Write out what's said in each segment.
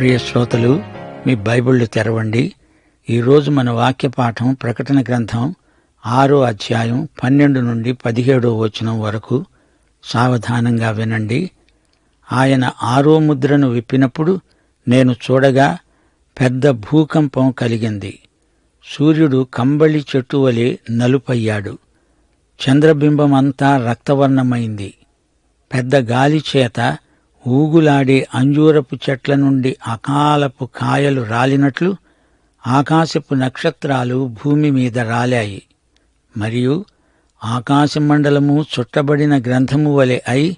ప్రియ శ్రోతలు మీ బైబిళ్ళు తెరవండి. ఈరోజు మన వాక్య పాఠం ప్రకటన గ్రంథం ఆరో అధ్యాయం పన్నెండు నుండి పదిహేడో వచనం వరకు సావధానంగా వినండి. ఆయన ఆరో ముద్రను విప్పినప్పుడు నేను చూడగా పెద్ద భూకంపం కలిగింది. సూర్యుడు కంబళి చెట్టు వలె నలుపయ్యాడు. చంద్రబింబం అంతా రక్తవర్ణమైంది. పెద్ద గాలి చేత ఊగులాడే అంజూరపు చెట్ల నుండి అకాలపు కాయలు రాలినట్లు ఆకాశపు నక్షత్రాలు భూమి మీద రాలాయి. మరియు ఆకాశమండలము చుట్టబడిన గ్రంథము వలె అయి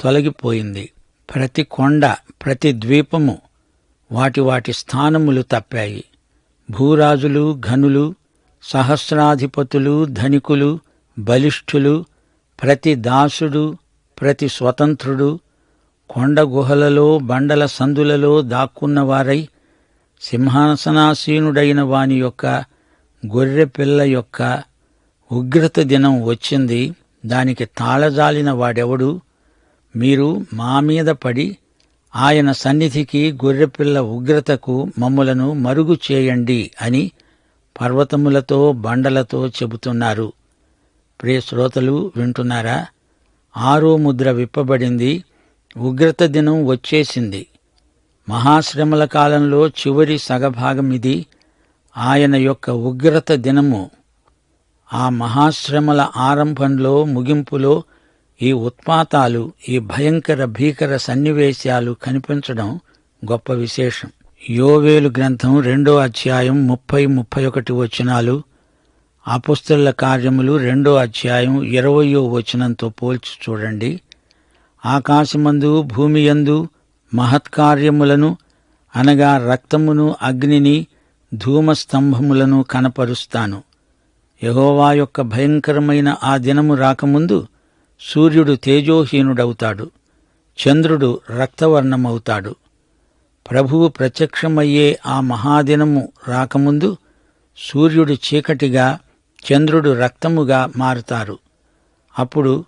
తొలగిపోయింది. ప్రతి కొండ ప్రతి ద్వీపము వాటి వాటి స్థానములు తప్పాయి. భూరాజులు ఘనులు సహస్రాధిపతులు ధనికులు బలిష్ఠులు ప్రతి దాసుడు ప్రతి స్వతంత్రుడు కొండ గుహలలో బండల సందులలో దాక్కున్నవారై సింహాసనాసీనుడైన వాని యొక్క గొర్రె పిల్ల యొక్క ఉగ్రత దినం వచ్చింది. దానికి తాళజాలిన వాడెవడు? మీరు మా మీద పడి ఆయన సన్నిధికి గొర్రెపిల్ల ఉగ్రతకు మమ్ములను మరుగు చేయండి అని పర్వతములతో బండలతో చెబుతున్నారు. ప్రియ శ్రోతలు వింటున్నారా? ఆరో ముద్ర విప్పబడింది. ఉగ్రత దినం వచ్చేసింది. మహాశ్రమల కాలంలో చివరి సగభాగం ఇది ఆయన యొక్క ఉగ్రత దినము. ఆ మహాశ్రమల ఆరంభంలో ముగింపులో ఈ ఉత్పాతాలు ఈ భయంకర భీకర సన్నివేశాలు కనిపించడం గొప్ప విశేషం. యోవేలు గ్రంథం రెండో అధ్యాయం ముప్పై ముప్పై ఒకటి వచనాలు అపుస్తల కార్యములు రెండో అధ్యాయం ఇరవయో వచనంతో పోల్చి చూడండి. ఆకాశమందు భూమియందు మహత్కార్యములను అనగా రక్తమును అగ్నిని ధూమస్తంభములను కనపరుస్తాను. యహోవా యొక్క భయంకరమైన ఆ దినము రాకముందు సూర్యుడు తేజోహీనుడవుతాడు. చంద్రుడు రక్తవర్ణమవుతాడు. ప్రభువు ప్రత్యక్షమయ్యే ఆ మహాదినము రాకముందు సూర్యుడు చీకటిగా చంద్రుడు రక్తముగా మారుతారు. అప్పుడు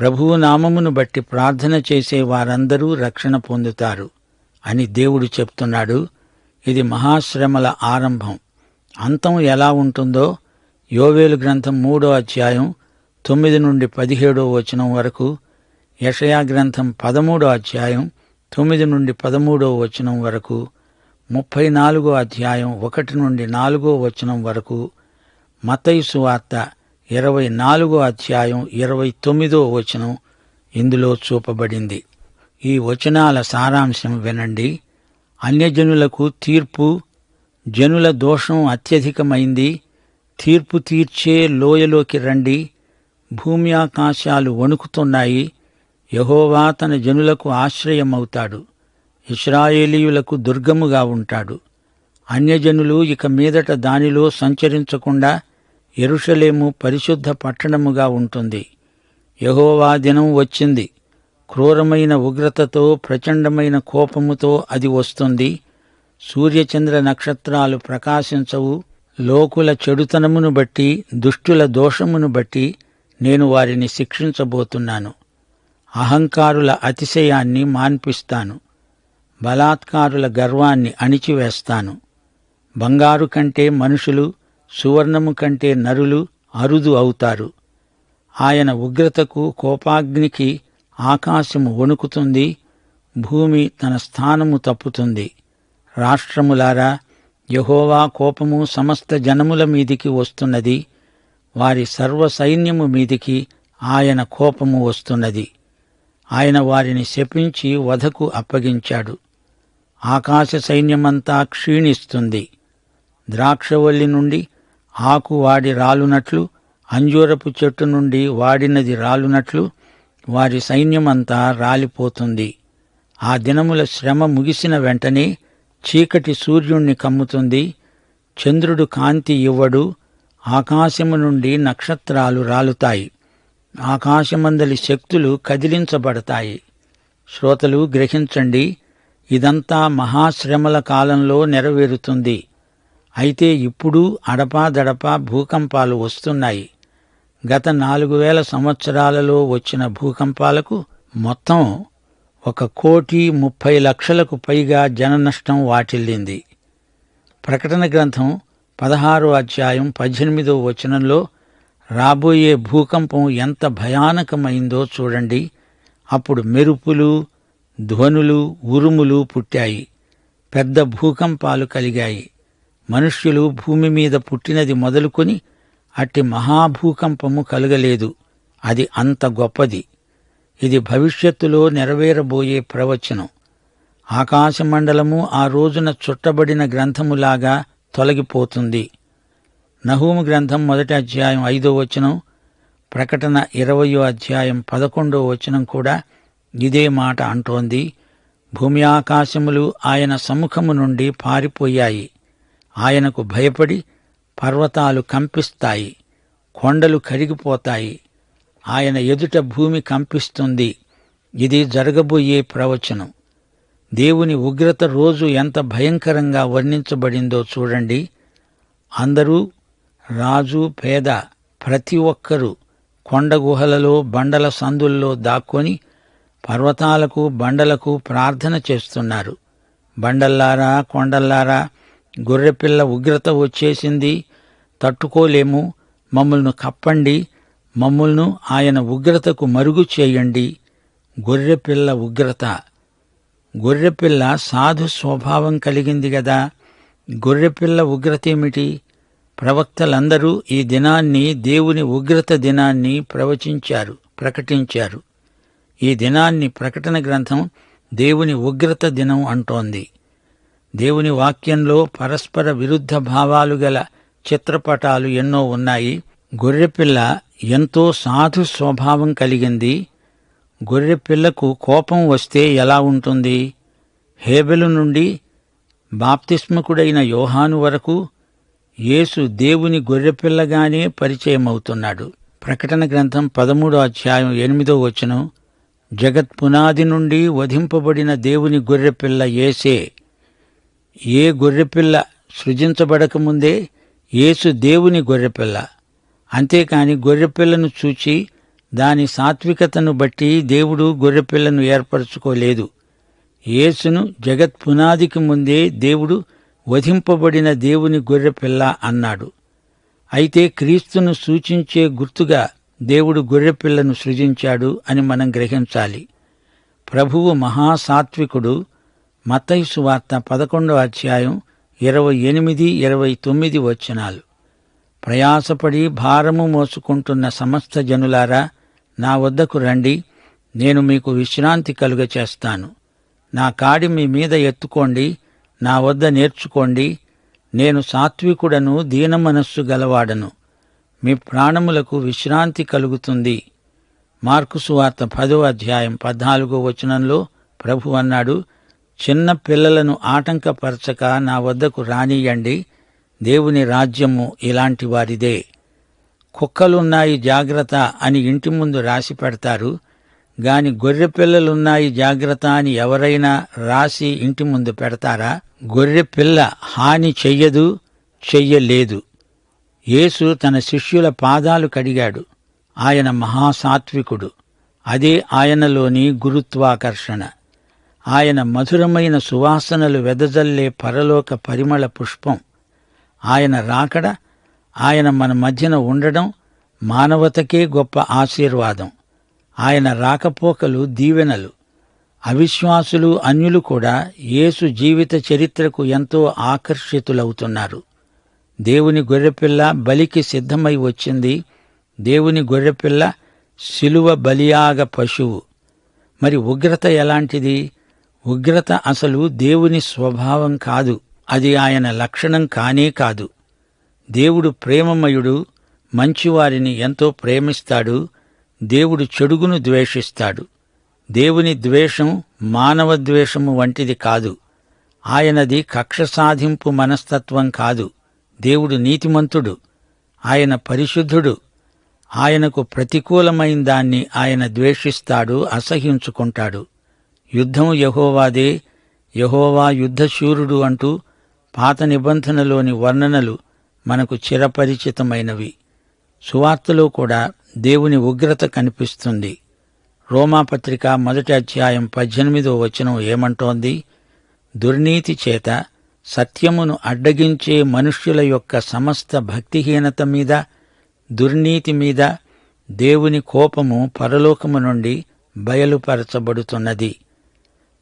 ప్రభువు నామమును బట్టి ప్రార్థన చేసే వారందరూ రక్షణ పొందుతారు అని దేవుడు చెప్తున్నాడు. ఇది మహాశ్రమల ఆరంభం. అంతం ఎలా ఉంటుందో యోవేలు గ్రంథం మూడో అధ్యాయం తొమ్మిది నుండి పదిహేడో వచనం వరకు యషయా గ్రంథం పదమూడో అధ్యాయం తొమ్మిది నుండి పదమూడో వచనం వరకు ముప్పై నాలుగో అధ్యాయం ఒకటి నుండి నాలుగో వచనం వరకు మతయి వార్త ఇరవై నాలుగో అధ్యాయం ఇరవై తొమ్మిదో వచనం ఇందులో చూపబడింది. ఈ వచనాల సారాంశం వినండి. అన్యజనులకు తీర్పు జనుల దోషం అత్యధికమైంది. తీర్పు తీర్చే లోయలోకి రండి. భూమి ఆకాశాలు వణుకుతున్నాయి. యహోవా తన జనులకు ఆశ్రయమవుతాడు. ఇస్రాయేలీయులకు దుర్గముగా ఉంటాడు. అన్యజనులు ఇక మీదట దానిలో సంచరించకుండా ఎరుషలేము పరిశుద్ధ పట్టణముగా ఉంటుంది. యహోవా దినం వచ్చింది. క్రూరమైన ఉగ్రతతో ప్రచండమైన కోపముతో అది వస్తుంది. సూర్యచంద్ర నక్షత్రాలు ప్రకాశించవు. లోకుల చెడుతనమును బట్టి దుష్టుల దోషమును బట్టి నేను వారిని శిక్షించబోతున్నాను. అహంకారుల అతిశయాన్ని మాన్పిస్తాను. బలాత్కారుల గర్వాన్ని అణిచివేస్తాను. బంగారు కంటే మనుషులు సువర్ణము కంటే నరులు అరుదు అవుతారు. ఆయన ఉగ్రతకు కోపాగ్నికి ఆకాశము వణుకుతుంది భూమి తన స్థానము తప్పుతుంది. రాష్ట్రములారా యహోవా కోపము సమస్త జనముల మీదికి వస్తున్నది వారి సర్వ సైన్యము మీదికి ఆయన కోపము వస్తున్నది. ఆయన వారిని శపించి వధకు అప్పగించాడు. ఆకాశ సైన్యమంతా క్షీణిస్తుంది. ద్రాక్షవల్లి నుండి ఆకు వాడి రాలునట్లు అంజూరపు చెట్టు నుండి వాడినది రాలునట్లు వారి సైన్యమంతా రాలిపోతుంది. ఆ దినముల శ్రమ ముగిసిన వెంటనే చీకటి సూర్యుణ్ణి కమ్ముతుంది. చంద్రుడు కాంతి ఇవ్వడు. ఆకాశము నుండి నక్షత్రాలు రాలుతాయి. ఆకాశమందలి శక్తులు కదిలించబడతాయి. శ్రోతలు గ్రహించండి ఇదంతా మహాశ్రమల కాలంలో నెరవేరుతుంది. అయితే ఇప్పుడు అడపాదడపా భూకంపాలు వస్తున్నాయి. గత నాలుగు వేల సంవత్సరాలలో వచ్చిన భూకంపాలకు మొత్తం ఒక కోటి ముప్పై లక్షలకు పైగా జననష్టం వాటిల్లింది. ప్రకటన గ్రంథం పదహారో అధ్యాయం పద్దెనిమిదో వచనంలో రాబోయే భూకంపం ఎంత భయానకమైందో చూడండి. అప్పుడు మెరుపులు ధ్వనులు ఉరుములు పుట్టాయి. పెద్ద భూకంపాలు కలిగాయి. మనుష్యులు భూమి మీద పుట్టినది మొదలుకొని అట్టి మహాభూకంపము కలగలేదు. అది అంత గొప్పది. ఇది భవిష్యత్తులో నెరవేరబోయే ప్రవచనం. ఆకాశమండలము ఆ రోజున చుట్టబడిన గ్రంథములాగా తొలగిపోతుంది. నహూము గ్రంథం మొదటి అధ్యాయం ఐదో వచనం ప్రకటన ఇరవయో అధ్యాయం పదకొండో వచనం కూడా ఇదే మాట అంటోంది. భూమి ఆకాశములు ఆయన సముఖము నుండి పారిపోయాయి. ఆయనకు భయపడి పర్వతాలు కంపిస్తాయి కొండలు కరిగిపోతాయి. ఆయన ఎదుట భూమి కంపిస్తుంది. ఇది జరగబోయే ప్రవచనం. దేవుని ఉగ్రత రోజు ఎంత భయంకరంగా వర్ణించబడిందో చూడండి. అందరూ రాజు పేద ప్రతి ఒక్కరూ కొండ గుహలలో బండల సందుల్లో దాక్కొని పర్వతాలకు బండలకు ప్రార్థన చేస్తున్నారు. బండల్లారా కొండల్లారా గొర్రెపిల్ల ఉగ్రత వచ్చేసింది. తట్టుకోలేము. మమ్మల్ని కప్పండి. మమ్మల్ను ఆయన ఉగ్రతకు మరుగు చేయండి. గొర్రెపిల్ల ఉగ్రత. గొర్రెపిల్ల సాధు స్వభావం కలిగింది గదా. గొర్రెపిల్ల ఉగ్రత ఏమిటి ప్రవక్తలందరూ ఈ దినాన్ని దేవుని ఉగ్రత దినాన్ని ప్రవచించారు ప్రకటించారు. ఈ దినాన్ని ప్రకటన గ్రంథం దేవుని ఉగ్రత దినం అంటోంది. దేవుని వాక్యంలో పరస్పర విరుద్ధ భావాలు గల చిత్రపటాలు ఎన్నో ఉన్నాయి. గొర్రెపిల్ల ఎంతో సాధు స్వభావం కలిగింది. గొర్రెపిల్లకు కోపం వస్తే ఎలా ఉంటుంది? హేబెలు నుండి బాప్తిస్మకుడైన యోహాను వరకు యేసు దేవుని గొర్రెపిల్లగానే పరిచయమవుతున్నాడు. ప్రకటన గ్రంథం పదమూడో అధ్యాయం ఎనిమిదో వచనం జగత్ పునాది నుండి వధింపబడిన దేవుని గొర్రెపిల్ల ఏసే ఏ గొర్రెపిల్ల సృజించబడకముందే యేసు దేవుని గొర్రెపిల్ల. అంతేకాని గొర్రెపిల్లను చూచి దాని సాత్వికతను బట్టి దేవుడు గొర్రెపిల్లను ఏర్పరచుకోలేదు. యేసును జగత్ పునాదికి ముందే దేవుడు వధింపబడిన దేవుని గొర్రెపిల్ల అన్నాడు. అయితే క్రీస్తును సూచించే గుర్తుగా దేవుడు గొర్రెపిల్లను సృజించాడు అని మనం గ్రహించాలి. ప్రభువు మహాసాత్వికుడు మత్తయి సువార్త పదకొండవ అధ్యాయం ఇరవై ఎనిమిది ఇరవై తొమ్మిది వచనాలు. ప్రయాసపడి భారము మోసుకుంటున్న సమస్త జనులారా నా వద్దకు రండి నేను మీకు విశ్రాంతి కలుగ చేస్తాను. నా కాడి మీ మీద ఎత్తుకోండి నా వద్ద నేర్చుకోండి నేను సాత్వికుడను దీనమనస్సు గలవాడను. మీ ప్రాణములకు విశ్రాంతి కలుగుతుంది. మార్కు సువార్త పదో అధ్యాయం పద్నాలుగో వచనంలో ప్రభు అన్నాడు చిన్న పిల్లలను ఆటంకపరచక నా వద్దకు రానియండి. దేవుని రాజ్యము ఇలాంటి వారిదే. కుక్కలున్నాయి జాగ్రత్త అని ఇంటి ముందు రాసి పెడతారు. గాని గొర్రె పిల్లలున్నాయి జాగ్రత్త అని ఎవరైనా రాసి ఇంటి ముందు పెడతారా? గొర్రె పిల్ల హాని చెయ్యదు చెయ్యలేదు. యేసు తన శిష్యుల పాదాలు కడిగాడు. ఆయన మహాసాత్వికుడు. అదే ఆయనలోని గురుత్వాకర్షణ. ఆయన మధురమైన సువాసనలు వెదజల్లే పరలోక పరిమళ పుష్పం. ఆయన రాకడ ఆయన మన మధ్యన ఉండడం మానవతకే గొప్ప ఆశీర్వాదం. ఆయన రాకపోకలు దీవెనలు. అవిశ్వాసులు అన్యులు కూడా యేసు జీవిత చరిత్రకు ఎంతో ఆకర్షితులవుతున్నారు. దేవుని గొర్రెపిల్ల బలికి సిద్ధమై వచ్చింది. దేవుని గొర్రెపిల్ల శిలువ బలియాగ పశువు. మరి ఉగ్రత ఎలాంటిది? ఉగ్రత అసలు దేవుని స్వభావం కాదు. అది ఆయన లక్షణం కానే కాదు. దేవుడు ప్రేమమయుడు మంచివారిని ఎంతో ప్రేమిస్తాడు దేవుడు చెడుగును ద్వేషిస్తాడు. దేవుని ద్వేషం మానవ ద్వేషము వంటిది కాదు. ఆయనది కక్ష సాధింపు మనస్తత్వం కాదు. దేవుడు నీతిమంతుడు ఆయన పరిశుద్ధుడు. ఆయనకు ప్రతికూలమైన దాన్ని ఆయన ద్వేషిస్తాడు అసహించుకుంటాడు యుద్ధం యహోవాదే యహోవా యుద్ధశూరుడు అంటూ పాత నిబంధనలోని వర్ణనలు మనకు చిరపరిచితమైనవి. సువార్తలో కూడా దేవుని ఉగ్రత కనిపిస్తుంది. రోమాపత్రిక మొదటి అధ్యాయం పద్దెనిమిదో వచనం ఏమంటోంది? దుర్నీతి చేత సత్యమును అడ్డగించే మనుష్యుల యొక్క సమస్త భక్తిహీనత మీద దుర్నీతి మీద దేవుని కోపము పరలోకము నుండి బయలుపరచబడుతున్నది.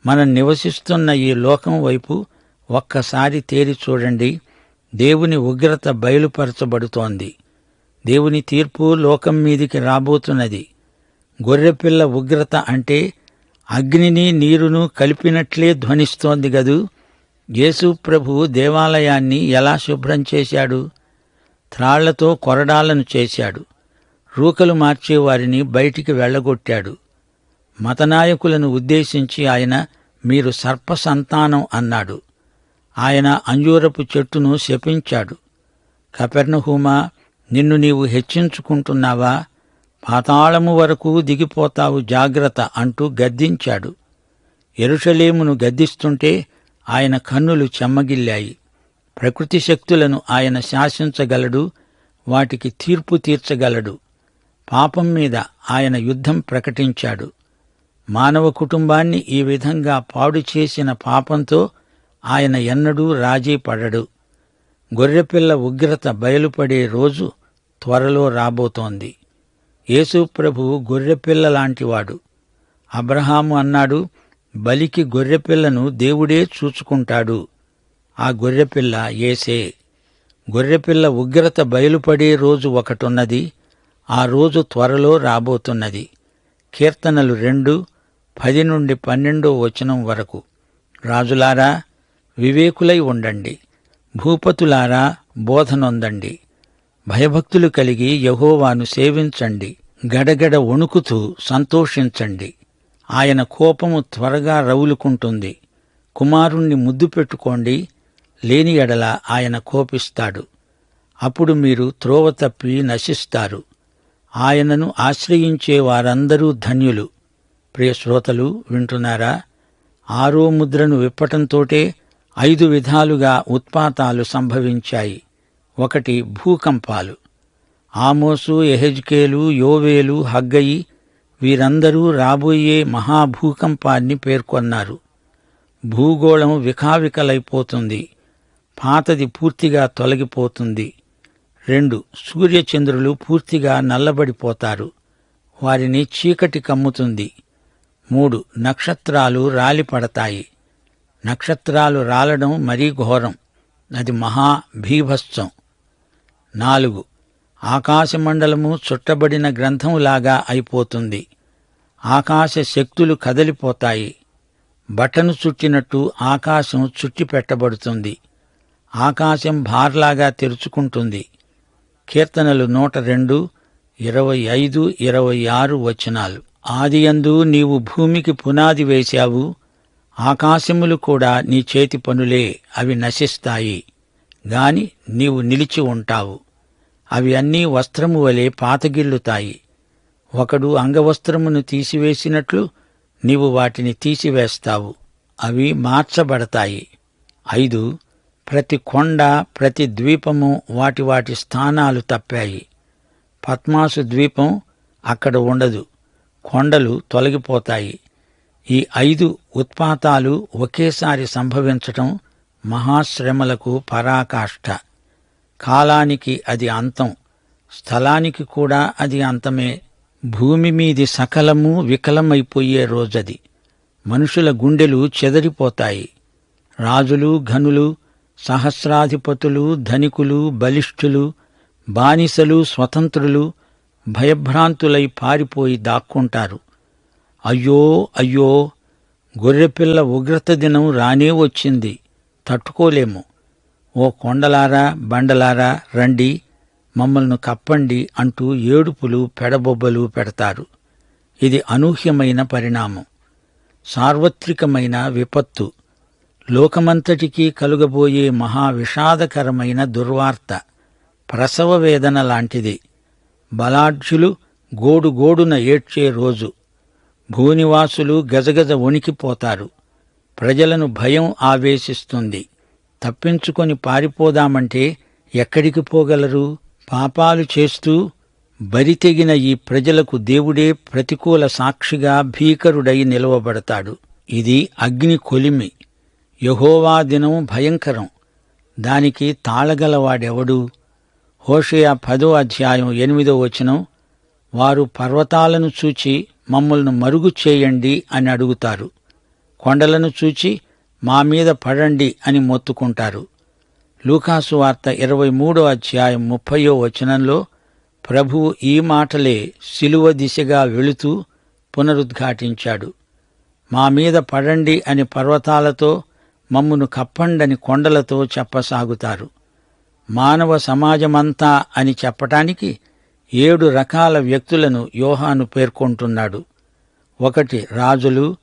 మనం నివసిస్తున్న ఈ లోకం వైపు ఒక్కసారి తేరి చూడండి. దేవుని ఉగ్రత బయలుపరచబడుతోంది. దేవుని తీర్పు లోకం మీదికి రాబోతున్నది. గొర్రెపిల్ల ఉగ్రత అంటే అగ్నిని నీరును కలిపినట్లే ధ్వనిస్తోంది గదు. యేసు ప్రభు దేవాలయాన్ని ఎలా శుభ్రం చేశాడు? త్రాళ్ళతో కొరడాలను చేశాడు. రూకలు మార్చే వారిని బయటికి వెళ్ళగొట్టాడు. మతనాయకులను ఉద్దేశించి ఆయన మీరు సర్ప సంతానం అన్నాడు. ఆయన అంజూరపు చెట్టును శపించాడు. కపెర్ణహూమా నిన్ను నీవు హెచ్చించుకుంటున్నావా? పాతాళము వరకు దిగిపోతావు జాగ్రత్త అంటూ గద్దించాడు. ఎరుషలేమును గద్దిస్తుంటే ఆయన కన్నులు చెమ్మగిల్లాయి. ప్రకృతి శక్తులను ఆయన శాసించగలడు వాటికి తీర్పు తీర్చగలడు. పాపం మీద ఆయన యుద్ధం ప్రకటించాడు. మానవ కుటుంబాన్ని ఈ విధంగా పాడు చేసిన పాపంతో ఆయన ఎన్నడూ రాజీ పడడు. గొర్రెపిల్ల ఉగ్రత బయలుపడే రోజు త్వరలో రాబోతోంది. యేసు ప్రభు గొర్రెపిల్ల లాంటివాడు అబ్రహాము అన్నాడు బలికి గొర్రెపిల్లను దేవుడే చూచుకుంటాడు. ఆ గొర్రెపిల్ల ఏసే గొర్రెపిల్ల ఉగ్రత బయలుపడే రోజు ఒకటున్నది ఆ రోజు త్వరలో రాబోతున్నది. కీర్తనలు రెండు పది నుండి పన్నెండో వచనం వరకు. రాజులారా వివేకులై ఉండండి. భూపతులారా బోధనొందండి. భయభక్తులు కలిగి యహోవాను సేవించండి. గడగడ వణుకుతూ సంతోషించండి. ఆయన కోపము త్వరగా రవులుకుంటుంది. కుమారుణ్ణి ముద్దు పెట్టుకోండి. లేని ఎడల ఆయన కోపిస్తాడు. అప్పుడు మీరు త్రోవ తప్పి నశిస్తారు. ఆయనను ఆశ్రయించే వారందరూ ధన్యులు. ప్రియ శ్రోతలు వింటున్నారా? ఆరో ముద్రను విప్పటంతోటే ఐదు విధాలుగా ఉత్పాతాలు సంభవించాయి. ఒకటి భూకంపాలు. ఆమోసు ఎహెజ్కేలు యోవేలు హగ్గయి వీరందరూ రాబోయే మహాభూకంపాన్ని పేర్కొన్నారు. భూగోళం వికావికలైపోతుంది. పాతది పూర్తిగా తొలగిపోతుంది. రెండు సూర్యచంద్రులు పూర్తిగా నల్లబడిపోతారు. వారిని చీకటి కమ్ముతుంది. మూడు నక్షత్రాలు రాలిపడతాయి. నక్షత్రాలు రాలడం మరీ ఘోరం. అది మహా భీభత్సం. నాలుగు ఆకాశమండలము చుట్టబడిన గ్రంథములాగా అయిపోతుంది. ఆకాశ శక్తులు కదలిపోతాయి. బటను చుట్టినట్టు ఆకాశం చుట్టి పెట్టబడుతుంది ఆకాశం భార్లాగా తెరుచుకుంటుంది. కీర్తనలు నూట రెండు ఇరవై ఐదు ఇరవై ఆరు వచనాలు. ఆదియందు నీవు భూమికి పునాది వేశావు ఆకాశములు కూడా నీ చేతి పనులే అవి నశిస్తాయి. గాని నీవు నిలిచి ఉంటావు. అవి అన్నీ వస్త్రము వలె పాతగిల్లుతాయి. ఒకడు అంగవస్త్రమును తీసివేసినట్లు నీవు వాటిని తీసివేస్తావు. అవి మార్చబడతాయి. ఐదు ప్రతి కొండ ప్రతి ద్వీపము వాటి వాటి స్థానాలు తప్పాయి. పద్మాసు ద్వీపం అక్కడ ఉండదు. కొండలు తొలగిపోతాయి. ఈ ఐదు ఉత్పాతాలు ఒకేసారి సంభవించటం మహాశ్రమలకు పరాకాష్ఠ కాలానికి అది అంతం. స్థలానికి కూడా అది అంతమే. భూమి మీది సకలము వికలమైపోయే రోజది. మనుషుల గుండెలు చెదరిపోతాయి. రాజులు ఘనులు సహస్రాధిపతులు ధనికులు బలిష్ఠులు బానిసలు స్వతంత్రులు భయభ్రాంతులై పారిపోయి దాక్కుంటారు. అయ్యో అయ్యో గొర్రెపిల్ల ఉగ్రత దినం రానే వచ్చింది. తట్టుకోలేము. ఓ కొండలారా బండలారా రండి మమ్మల్ని కప్పండి అంటూ ఏడుపులు పెడబొబ్బలు పెడతారు. ఇది అనూహ్యమైన పరిణామం. సార్వత్రికమైన విపత్తు. లోకమంతటికీ కలుగబోయే మహా విషాదకరమైన దుర్వార్త. ప్రసవ వేదన లాంటిది. బలాఢ్యులు గోడుగోడున ఏడ్చే రోజు. భూనివాసులు గజగజ వణికిపోతారు. ప్రజలను భయం ఆవేశిస్తుంది. తప్పించుకొని పారిపోదామంటే ఎక్కడికి పోగలరు? పాపాలు చేస్తూ బరితెగిన ఈ ప్రజలకు దేవుడే ప్రతికూల సాక్షిగా భీకరుడై నిలవబడతాడు. ఇది అగ్ని కొలిమి. యహోవా దినం భయంకరం. దానికి తాళగలవాడెవడు? హోషయ పదో అధ్యాయం ఎనిమిదో వచనం వారు పర్వతాలను చూచి మమ్మల్ని మరుగు చేయండి అని అడుగుతారు. కొండలను చూచి మా మీద పడండి అని మొత్తుకుంటారు. లూకాసు వార్త ఇరవై మూడో అధ్యాయం ముప్పయో వచనంలో ప్రభువు ఈ మాటలే శిలువ దిశగా వెళుతూ పునరుద్ఘాటించాడు. మా మీద పడండి అని పర్వతాలతో మమ్మును కప్పండని కొండలతో చెప్పసాగుతారు. మానవ సమాజమంతా అని చెప్పటానికి ఏడు రకాల వ్యక్తులను యోహాను పేర్కొంటున్నాడు. ఒకటి రాజులు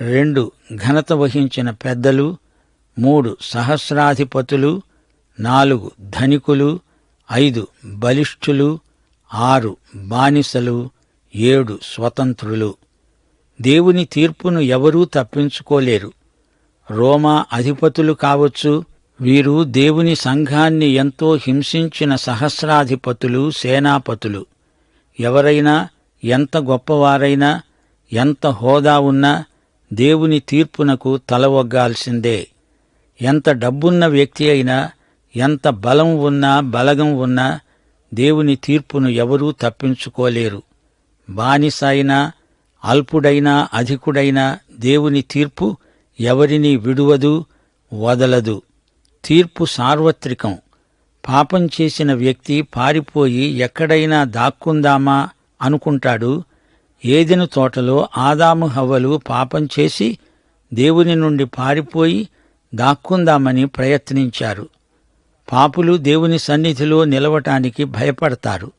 రెండు ఘనత వహించిన పెద్దలు మూడు సహస్రాధిపతులు నాలుగు ధనికులు ఐదు బలిష్ఠులు ఆరు బానిసలు ఏడు స్వతంత్రులు. దేవుని తీర్పును ఎవరూ తప్పించుకోలేరు. రోమా అధిపతులు కావచ్చు వీరు దేవుని సంఘాన్ని ఎంతో హింసించిన సహస్రాధిపతులు సేనాపతులు. ఎవరైనా ఎంత గొప్పవారైనా ఎంత హోదా ఉన్నా దేవుని తీర్పునకు తలవొగ్గాల్సిందే ఎంత డబ్బున్న వ్యక్తి అయినా ఎంత బలం ఉన్నా బలగం ఉన్నా దేవుని తీర్పును ఎవరూ తప్పించుకోలేరు. బానిస అయినా అల్పుడైనా అధికుడైనా దేవుని తీర్పు ఎవరిని విడువదు వదలదు. తీర్పు సార్వత్రికం. పాపం చేసిన వ్యక్తి పారిపోయి ఎక్కడైనా దాక్కుందామా అనుకుంటాడు. ఏదెను తోటలో ఆదాము హవ్వలు పాపం చేసి దేవుని నుండి పారిపోయి దాక్కుందామని ప్రయత్నించారు. పాపులు దేవుని సన్నిధిలో నిలవటానికి భయపడతారు.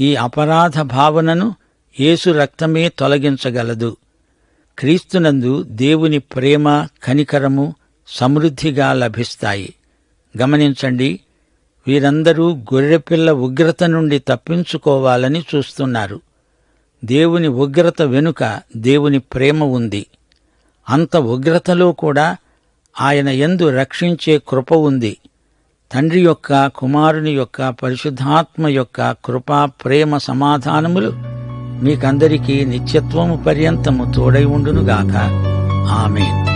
ఈ అపరాధ భావనను యేసు రక్తమే తొలగించగలదు. క్రీస్తునందు దేవుని ప్రేమ కనికరము సమృద్ధిగా లభిస్తాయి. గమనించండి వీరందరూ గొర్రెపిల్ల ఉగ్రత నుండి తప్పించుకోవాలని చూస్తున్నారు. దేవుని ఉగ్రత వెనుక దేవుని ప్రేమ ఉంది. అంత ఉగ్రతలో కూడా ఆయన ఎందు రక్షించే కృప ఉంది. తండ్రి యొక్క కుమారుని యొక్క పరిశుద్ధాత్మ యొక్క కృపా ప్రేమ సమాధానములు మీకందరికీ నిత్యత్వము పర్యంతము తోడై ఉండునుగాక. ఆమె